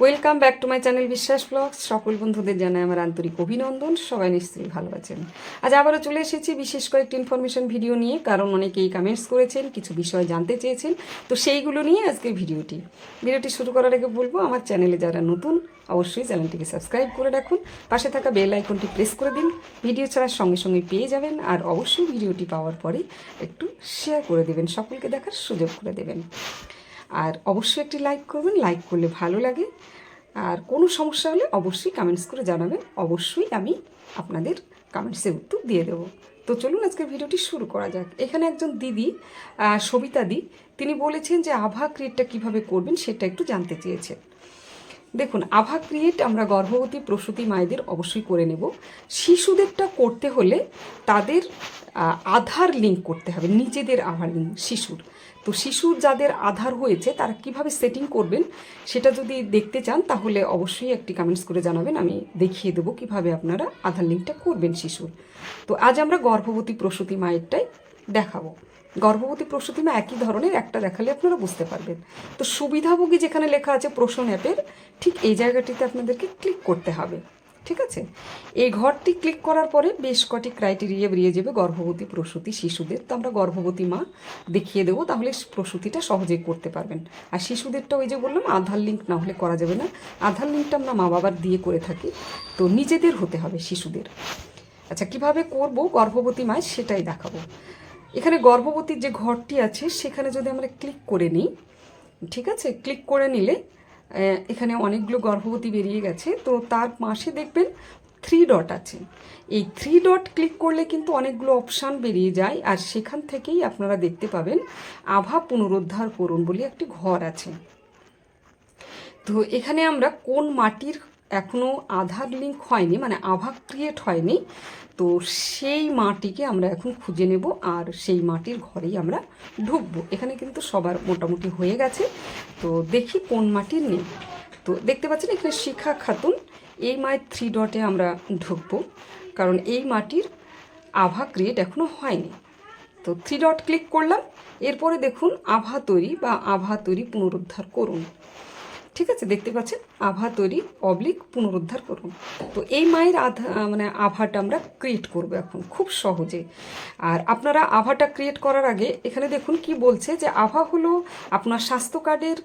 Welcome back to my channel Biswas blogs সকল বন্ধুদের জানাই আমার আন্তরিক অভিনন্দন। সবাই নিশ্চয়ই ভালো আছেন। আজ আবারও চলে এসেছি বিশেষ কয়েকটি ইনফরমেশন ভিডিও নিয়ে, কারণ অনেকেই কমেন্টস করেছেন, কিছু বিষয় জানতে চেয়েছেন। তো সেইগুলো নিয়ে আজকের ভিডিওটি। ভিডিওটি শুরু করার আগে বলব, আমার চ্যানেলে যারা নতুন, অবশ্যই চ্যানেলটিকে সাবস্ক্রাইব করে রাখুন। পাশে থাকা বেল আইকনটি প্রেস করে দিন। ভিডিও ছাড়ার সঙ্গে সঙ্গে পেয়ে যাবেন আর অবশ্যই ভিডিওটি পাওয়ার পরে একটু শেয়ার করে দেবেন, সকলকে দেখার সুযোগ করে দেবেন। আর অবশ্যই একটি লাইক করবেন লাইক করলে ভালো লাগে। আর কোনো সমস্যা হলে অবশ্যই কমেন্টস করে জানাবেন। অবশ্যই আমি আপনাদের কামেন্টসের উত্তর দিয়ে দেবো। তো চলুন আজকের ভিডিওটি শুরু করা যাক। এখানে একজন দিদি সবিতা দি, তিনি বলেছেন যে আভা ক্রিয়েটটা কীভাবে করবেন সেটা একটু জানতে চেয়েছেন দেখুন, আভা ক্রিয়েট আমরা গর্ভবতী প্রসূতি মায়েদের অবশ্যই করে নেব। শিশুদেরটা করতে হলে তাদের আধার লিঙ্ক করতে হবে, নিজেদের আধার লিঙ্ক শিশুর। তো শিশুর যাদের আধার হয়েছে, তারা কীভাবে সেটিং করবেন সেটা যদি দেখতে চান, তাহলে অবশ্যই একটি কমেন্টস করে জানাবেন, আমি দেখিয়ে দেবো কীভাবে আপনারা আধার লিঙ্কটা করবেন শিশুর। তো আজ আমরা গর্ভবতী প্রসূতি মায়েরটাই দেখাবো। গর্ভবতী প্রসূতি মা একই ধরনের একটা দেখালে আপনারা বুঝতে পারবেন। তো সুবিধাভোগী যেখানে লেখা আছে প্রশ্ন অ্যাপের, ঠিক এই জায়গাটিতে আপনাদেরকে ক্লিক করতে হবে, ঠিক আছে? এই ঘরটি ক্লিক করার পরে বেশ কটি ক্রাইটেরিয়া বেরিয়ে যাবে গর্ভবতী প্রসূতি শিশুদের। তো আমরা গর্ভবতী মা দেখিয়ে দেবো, তাহলে প্রসূতিটা সহজেই করতে পারবেন। আর শিশুদেরটা ওই যে বললাম, আধার লিঙ্ক না হলে করা যাবে না। আধার লিঙ্কটা আমরা মা বাবার দিয়ে করে থাকি, তো নিজেদের হতে হবে শিশুদের। আচ্ছা কীভাবে করব গর্ভবতী মায় সেটাই দেখাবো। এখানে গর্ভবতীর যে ঘরটি আছে, সেখানে যদি আমরা ক্লিক করে নিই, ঠিক আছে? ক্লিক করে নিলে এখানে অনেকগুলো গর্ভবতী বেরিয়ে গেছে। তো তার পাশে দেখবেন থ্রি ডট আছে। এই থ্রি ডট ক্লিক করলে কিন্তু অনেকগুলো অপশান বেরিয়ে যায়, আর সেখান থেকেই আপনারা দেখতে পাবেন আভা পুনরুদ্ধার করুন বলে একটি ঘর আছে। তো এখানে আমরা কোন মাটির এখনও আধার লিঙ্ক হয়নি মানে আভা ক্রিয়েট হয়নি। তো সেই মাটিকে আমরা এখন খুঁজে নেব আর সেই মাটির ঘরেই আমরা ঢুকবো। এখানে কিন্তু সবার মোটামুটি হয়ে গেছে। তো দেখি কোন মাটির নেই। তো দেখতে পাচ্ছেন এখানে শিখা খাতুন। এই মায়ের থ্রি ডটে আমরা ঢুকবো। কারণ এই মাটির আভা ক্রিয়েট এখনও হয়নি। তো থ্রি ডট ক্লিক করলাম। এরপরে দেখুন আভা তৈরি বা আভা তৈরি পুনরুদ্ধার করুন। ঠিক আছে, দেখতে পাচ্ছেন, আভা তৈরি অবলিক পুনরুদ্ধার করুন। তো এই মায়ের আধা মানে আভাটা আমরা ক্রিয়েট করব এখন, খুব সহজে। আর আপনারা আভাটা ক্রিয়েট করার আগে এখানে দেখুন কি বলছে যে আভা হলো আপনার স্বাস্থ্য কার্ডের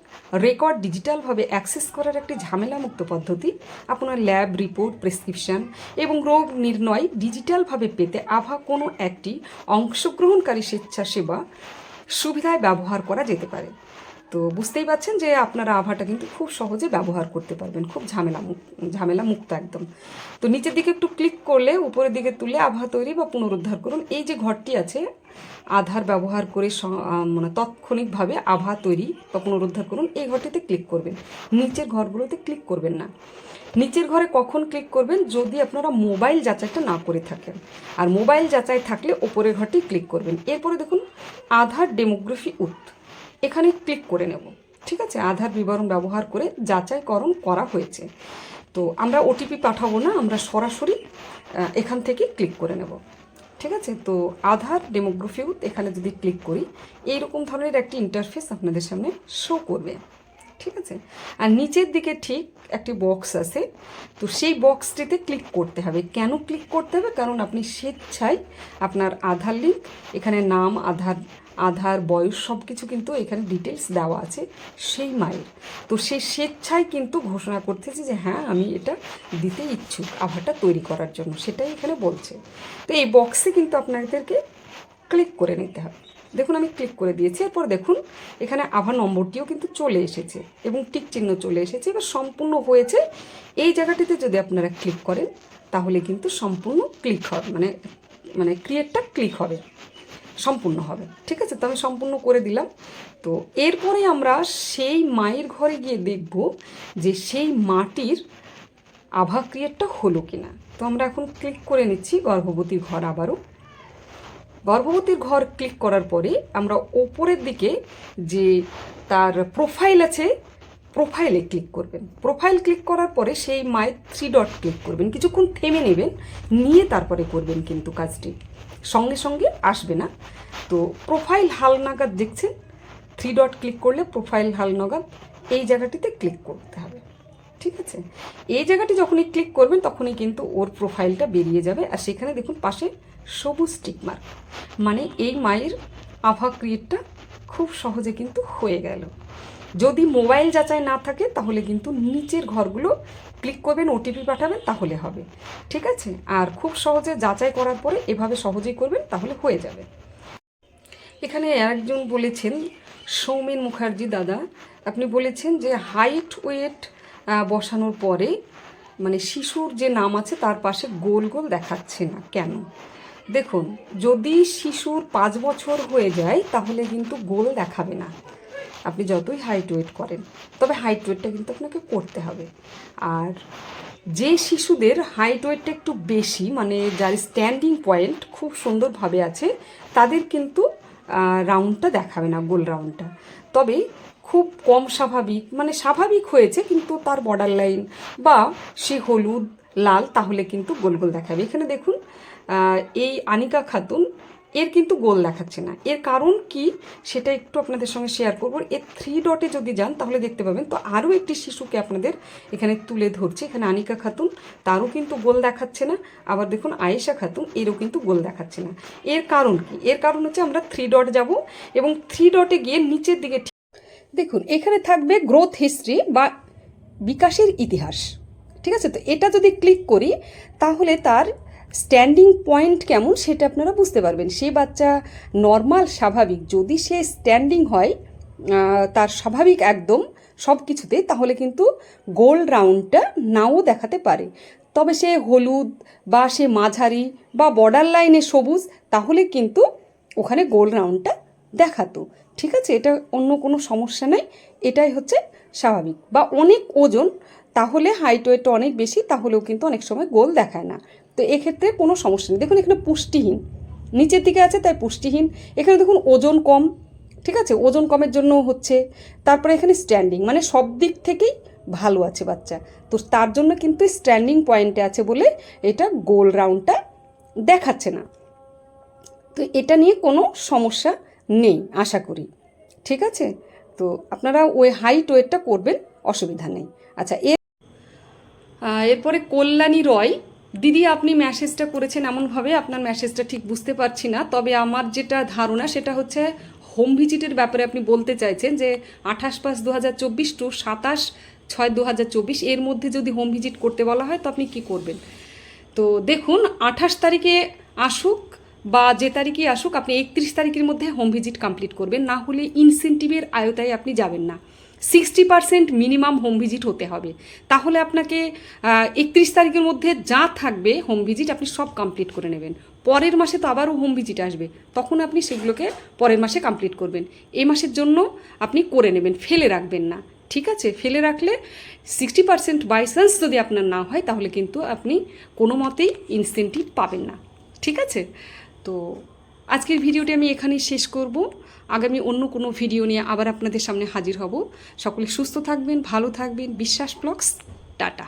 রেকর্ড ডিজিটালভাবে অ্যাক্সেস করার একটি ঝামেলামুক্ত পদ্ধতি। আপনার ল্যাব রিপোর্ট প্রেসক্রিপশন এবং রোগ নির্ণয় ডিজিটালভাবে পেতে আভা কোনো একটি অংশগ্রহণকারী স্বেচ্ছাসেবা সুবিধায় ব্যবহার করা যেতে পারে। তো বুঝতেই পারছেন যে আপনারা আভাটা কিন্তু খুব সহজে ব্যবহার করতে পারবেন, খুব ঝামেলা ঝামেলা মুক্ত একদম। তো নিচের দিকে একটু ক্লিক করলে, উপরের দিকে তুলে আভা তৈরি বা পুনরুদ্ধার করুন। এই যে ঘরটি আছে, আধার ব্যবহার করে মানে তাৎক্ষণিকভাবে আভা তৈরি বা পুনরুদ্ধার করুন, এই ঘরটিতে ক্লিক করবেন। নিচের ঘরগুলোতে ক্লিক করবেন না। নিচের ঘরে কখন ক্লিক করবেন? যদি আপনারা মোবাইল যাচাইটা না করে থাকেন। আর মোবাইল যাচাই থাকলে ওপরের ঘরটি ক্লিক করবেন। এরপরে দেখুন, আধার ডেমোগ্রাফি উৎ এখানে ক্লিক করে নেব। ঠিক আছে? আধার বিবরণ ব্যবহার করে যাচাইকরণ করা হয়েছে। তো আমরা ওটিপি পাঠাবো না, আমরা সরাসরি এখান থেকে ক্লিক করে নেব। ঠিক আছে? তো আধার ডেমোগ্রাফিও এখানে যদি ক্লিক করি, এইরকম ধরনের একটি ইন্টারফেস আপনাদের সামনে শো করবে। ঠিক আছে? আর নিচের দিকে ঠিক একটি বক্স আছে। তো সেই বক্সটিতে ক্লিক করতে হবে। কেন ক্লিক করতে হবে? কারণ আপনি স্বেচ্ছায় আপনার আধার লিঙ্ক এখানে নাম, আধার আধার, বয়স সব কিছু কিন্তু এখানে ডিটেলস দেওয়া আছে সেই মায়ের। তো সে স্বেচ্ছায় কিন্তু ঘোষণা করতেছে যে হ্যাঁ আমি এটা দিতে ইচ্ছুক আভারটা তৈরি করার জন্য। সেটাই এখানে বলছে। তো এই বক্সে কিন্তু আপনাদেরকে ক্লিক করে নিতে হবে। দেখুন, আমি ক্লিক করে দিয়েছি। এরপর দেখুন, এখানে আভা নম্বরটিও কিন্তু চলে এসেছে এবং টিক চিহ্ন চলে এসেছে। এবার সম্পূর্ণ হয়েছে। এই জায়গাটিতে যদি আপনারা ক্লিক করেন, তাহলে কিন্তু সম্পূর্ণ ক্লিক হবে মানে মানে ক্রিয়েটটা ক্লিক হবে। সম্পূর্ণ হবে। ঠিক আছে? তো আমি সম্পূর্ণ করে দিলাম। তো এরপরে আমরা সেই মায়ের ঘরে গিয়ে দেখব যে সেই মাটির আভা ক্রিয়েটটা হলো কিনা। তো আমরা এখন ক্লিক করে নিচ্ছি গর্ভবতীর ঘর আবারও। গর্ভবতীর ঘর ক্লিক করার পরে আমরা ওপরের দিকে যে তার প্রোফাইল আছে প্রোফাইলে ক্লিক করবেন। প্রোফাইল ক্লিক করার পরে সেই মায়ের থ্রি ডট ক্লিক করবেন। কিছুক্ষণ থেমে নেবেন, নিয়ে তারপরে করবেন কিন্তু কাজটি। সঙ্গে সঙ্গে আসবে না। তো প্রোফাইল হালনাগাদ দেখছেন থ্রি ডট ক্লিক করলে প্রোফাইল হালনাগাদ এই জায়গাটিতে ক্লিক করতে হবে। ঠিক আছে? এই জায়গাটি যখনই ক্লিক করবেন, তখনই কিন্তু ওর প্রোফাইলটা বেরিয়ে যাবে। আর সেখানে দেখুন পাশে সবুজ টিক মার্ক মানে এই মায়ের আভা ক্রিয়েটটা খুব সহজে কিন্তু হয়ে গেল। যদি মোবাইল যাচাই না থাকে, তাহলে কিন্তু নিচের ঘরগুলো ক্লিক করবেন, ওটিপি পাঠাবেন, তাহলে হবে। ঠিক আছে? আর খুব সহজে যাচাই করার পরে এভাবে সহজেই করবেন, তাহলে হয়ে যাবে। এখানে একজন বলেছেন, সৌমেন মুখার্জি দাদা, আপনি বলেছেন যে হাইট, ওয়েট বসানোর পরে মানে শিশুর যে নাম আছে, তার পাশে গোল গোল দেখাচ্ছে না। কেন? দেখুন, যদি শিশুর পাঁচ বছর হয়ে যায়, তাহলে কিন্তু গোল দেখাবে না। আপনি যতই হাইট ওয়েট করেন, তবে হাইট ওয়েটটা কিন্তু আপনাকে করতে হবে। আর যে শিশুদের হাইট ওয়েটটা একটু বেশি মানে যার স্ট্যান্ডিং পয়েন্ট খুব সুন্দরভাবে আছে, তাদের কিন্তু রাউন্ডটা দেখাবে না, গোল রাউন্ডটা তবে খুব কম স্বাভাবিক মানে স্বাভাবিক হয়েছে, কিন্তু তার বর্ডার লাইন বা সে হলুদ, লাল, তাহলে কিন্তু গোল গোল দেখাবে। এখানে দেখুন এই আনিকা খাতুন এর কিন্তু গোল দেখাচ্ছে না। এর কারণ কি সেটা একটু আপনাদের সঙ্গে শেয়ার করব। এর থ্রি ডটে যদি যান, তাহলে দেখতে পাবেন। তো আরও একটি শিশুকে আপনাদের এখানে তুলে ধরছে। এখানে আনিকা খাতুন, তারও কিন্তু গোল দেখাচ্ছে না। আবার দেখুন, আয়েশা খাতুন, এরও কিন্তু গোল দেখাচ্ছে না। এর কারণ কি? এর কারণ হচ্ছে আমরা থ্রি ডট যাব এবং থ্রি ডটে গিয়ে নিচের দিকে দেখুন, এখানে থাকবে গ্রোথ হিস্ট্রি বা বিকাশের ইতিহাস। ঠিক আছে? তো এটা যদি ক্লিক করি, তাহলে তার স্ট্যান্ডিং পয়েন্ট কেমন সেটা আপনারা বুঝতে পারবেন। সে বাচ্চা নর্মাল স্বাভাবিক। যদি সে স্ট্যান্ডিং হয় তার স্বাভাবিক একদম সব কিছুতে তাহলে কিন্তু গোল রাউন্ডটা নাও দেখাতে পারে। তবে সে হলুদ বা সে মাঝারি বা বর্ডার লাইনে সবুজ, তাহলে কিন্তু ওখানে গোল রাউন্ডটা দেখাতো। ঠিক আছে? এটা অন্য কোনো সমস্যা নাই। এটাই হচ্ছে স্বাভাবিক। বা অনেক ওজন, তাহলে হাইট ওয়েট অনেক বেশি, তাহলেও কিন্তু অনেক সময় গোল দেখায় না। তো এক্ষেত্রে কোনো সমস্যা নেই। দেখুন, এখানে পুষ্টিহীন। নিচের দিকে আছে, তাই পুষ্টিহীন। এখানে দেখুন, ওজন কম, ঠিক আছে? ওজন কমের জন্য হচ্ছে। তারপরে এখানে স্ট্যান্ডিং মানে সব দিক থেকেই ভালো আছে বাচ্চা। তো তার জন্য কিন্তু স্ট্যান্ডিং পয়েন্টে আছে বলে এটা গোল রাউন্ডটা দেখাচ্ছে না। তো এটা নিয়ে কোনো সমস্যা নেই, আশা করি। ঠিক আছে? তো আপনারা ওই হাইট ওয়েটটা করবেন, অসুবিধা নেই। আচ্ছা এর এরপরে কল্যাণী রয়। দিদি, আপনি ম্যাসেজটা করেছেন এমনভাবে, আপনার ম্যাসেজটা ঠিক বুঝতে পারছি না। তবে আমার যেটা ধারণা, সেটা হচ্ছে হোম ভিজিটের ব্যাপারে আপনি বলতে চাইছেন যে, আঠাশ পাঁচ দু হাজার চব্বিশ টু সাতাশ ছয় দু হাজার চব্বিশ, এর মধ্যে যদি হোম ভিজিট করতে বলা হয়, তো আপনি কি করবেন? তো দেখুন, আঠাশ তারিখে আসুক বা যে তারিখে আসুক, আপনি একত্রিশ তারিখের মধ্যে হোম ভিজিট কমপ্লিট করবেন। না হলে ইনসেন্টিভের আয়তায় আপনি যাবেন না। Sixty percent minimum home visit হতে হবে। তাহলে আপনাকে একত্রিশ তারিখের মধ্যে যা থাকবে হোম ভিজিট আপনি সব কমপ্লিট করে নেবেন। পরের মাসে তো আবারও হোম ভিজিট আসবে। তখন আপনি সেগুলোকে পরের মাসে কমপ্লিট করবেন। এই মাসের জন্য আপনি করে নেবেন, ফেলে রাখবেন না। ঠিক আছে? ফেলে রাখলে সিক্সটি পার্সেন্ট বাই চান্স যদি আপনার না হয়, তাহলে কিন্তু আপনি কোনো মতেই ইনসেন্টিভ পাবেন না। ঠিক আছে? তো আজকের ভিডিওটি আমি এখানেই শেষ করব। আগামী অন্য কোনো ভিডিও নিয়ে আবার আপনাদের সামনে হাজির হব। সকলে সুস্থ থাকবেন, ভালো থাকবেন। বিশ্বাস ব্লগস, টাটা।